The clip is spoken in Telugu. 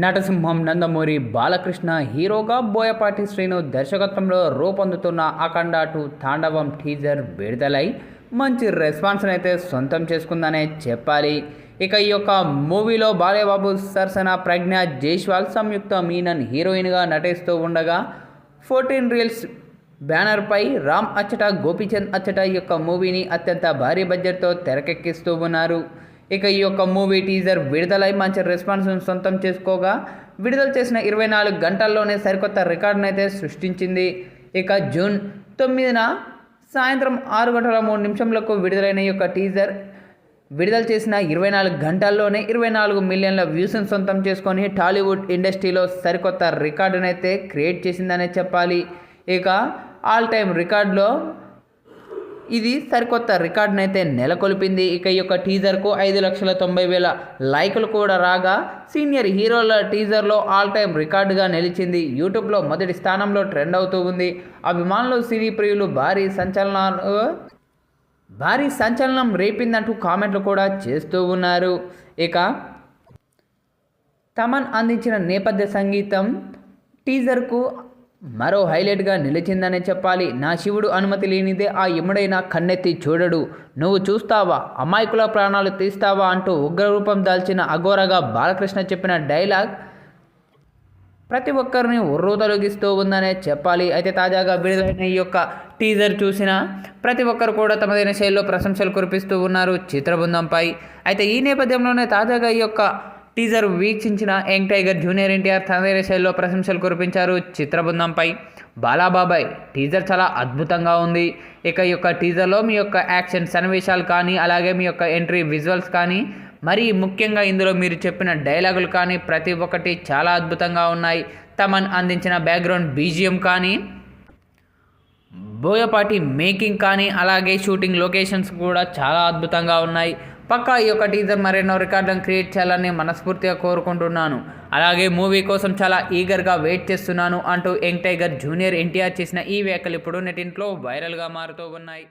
నటసింహం నందమూరి బాలకృష్ణ హీరోగా బోయపాటి శ్రీను దర్శకత్వంలో రూపొందుతున్న అఖండ టూ తాండవం టీజర్ విడుదలై మంచి రెస్పాన్స్ని అయితే సొంతం చేసుకుందనే చెప్పాలి. ఇక ఈ యొక్క మూవీలో బాలయ్యబాబు సరసన ప్రజ్ఞ జైష్వాల్ సంయుక్త మీనన్ హీరోయిన్గా నటిస్తూ ఉండగా ఫోర్టీన్ రీల్స్ బ్యానర్పై రామ్ అచ్చట గోపీచంద్ అచ్చట ఈ యొక్క మూవీని అత్యంత భారీ బడ్జెట్తో తెరకెక్కిస్తూ ఉన్నారు. ఇక ఈ యొక్క మూవీ టీజర్ విడుదలై మంచి రెస్పాన్స్ను సొంతం చేసుకోగా విడుదల చేసిన ఇరవై నాలుగు గంటల్లోనే సరికొత్త రికార్డును అయితే సృష్టించింది. ఇక జూన్ తొమ్మిదిన సాయంత్రం ఆరు గంటల మూడు నిమిషంలకు విడుదలైన ఈ యొక్క టీజర్ విడుదల చేసిన ఇరవై నాలుగు గంటల్లోనే ఇరవై నాలుగు మిలియన్ల వ్యూస్ని సొంతం చేసుకొని టాలీవుడ్ ఇండస్ట్రీలో సరికొత్త రికార్డునైతే క్రియేట్ చేసిందనే చెప్పాలి. ఇక ఆల్ టైమ్ రికార్డులో ఇది సరికొత్త రికార్డునైతే నెలకొల్పింది. ఇక ఈ యొక్క టీజర్కు ఐదు లక్షల తొంభై వేల లైకులు కూడా రాగా సీనియర్ హీరోల టీజర్లో ఆల్ టైమ్ రికార్డుగా నిలిచింది. యూట్యూబ్లో మొదటి స్థానంలో ట్రెండ్ అవుతూ ఉంది. అభిమానులు సినీ ప్రియులు భారీ సంచలనాలు భారీ సంచలనం రేపిందంటూ కామెంట్లు కూడా చేస్తూ ఉన్నారు. ఇక తమన్ అందించిన నేపథ్య సంగీతం టీజర్కు మరో హైలైట్గా నిలిచిందనే చెప్పాలి. నా శివుడు అనుమతి లేనిదే ఆ ఎముడైనా కన్నెత్తి చూడడు. నువ్వు చూస్తావా? అమాయకుల ప్రాణాలు తీస్తావా? అంటూ ఉగ్రరూపం దాల్చిన అఘోరగా బాలకృష్ణ చెప్పిన డైలాగ్ ప్రతి ఒక్కరిని ఉర్రు తొలగిస్తూ ఉందనే చెప్పాలి. అయితే తాజాగా విడుదలైన ఈ యొక్క టీజర్ చూసిన ప్రతి ఒక్కరు కూడా తమదైన శైలిలో ప్రశంసలు కురిపిస్తూ ఉన్నారు చిత్రబృందంపై. అయితే ఈ నేపథ్యంలోనే తాజాగా ఈ యొక్క టీజర్ వీక్షించిన యంగ్ టైగర్ జూనియర్ ఎన్టీఆర్ తనదైన శైలిలో ప్రశంసలు కురిపించారు చిత్రబృందంపై. బాలాబాబాయ్ టీజర్ చాలా అద్భుతంగా ఉంది. ఇక ఈ యొక్క టీజర్లో మీ యొక్క యాక్షన్ సన్నివేశాలు కానీ అలాగే మీ యొక్క ఎంట్రీ విజువల్స్ కానీ మరీ ముఖ్యంగా ఇందులో మీరు చెప్పిన డైలాగులు కానీ ప్రతి ఒక్కటి చాలా అద్భుతంగా ఉన్నాయి. తమన్ అందించిన బ్యాక్గ్రౌండ్ బీజిఎం కానీ బోయపాటి మేకింగ్ కానీ అలాగే షూటింగ్ లొకేషన్స్ కూడా చాలా అద్భుతంగా ఉన్నాయి. పక్కా ఈ యొక్క టీజర్ మరెన్నో రికార్డులను క్రియేట్ చేయాలని మనస్ఫూర్తిగా కోరుకుంటున్నాను. అలాగే మూవీ కోసం చాలా ఈగర్గా వెయిట్ చేస్తున్నాను అంటూ యంగ్ టైగర్ జూనియర్ ఎన్టీఆర్ చేసిన ఈ వ్యాఖ్యలు ఇప్పుడు నెటింట్లో వైరల్గా మారుతూ ఉన్నాయి.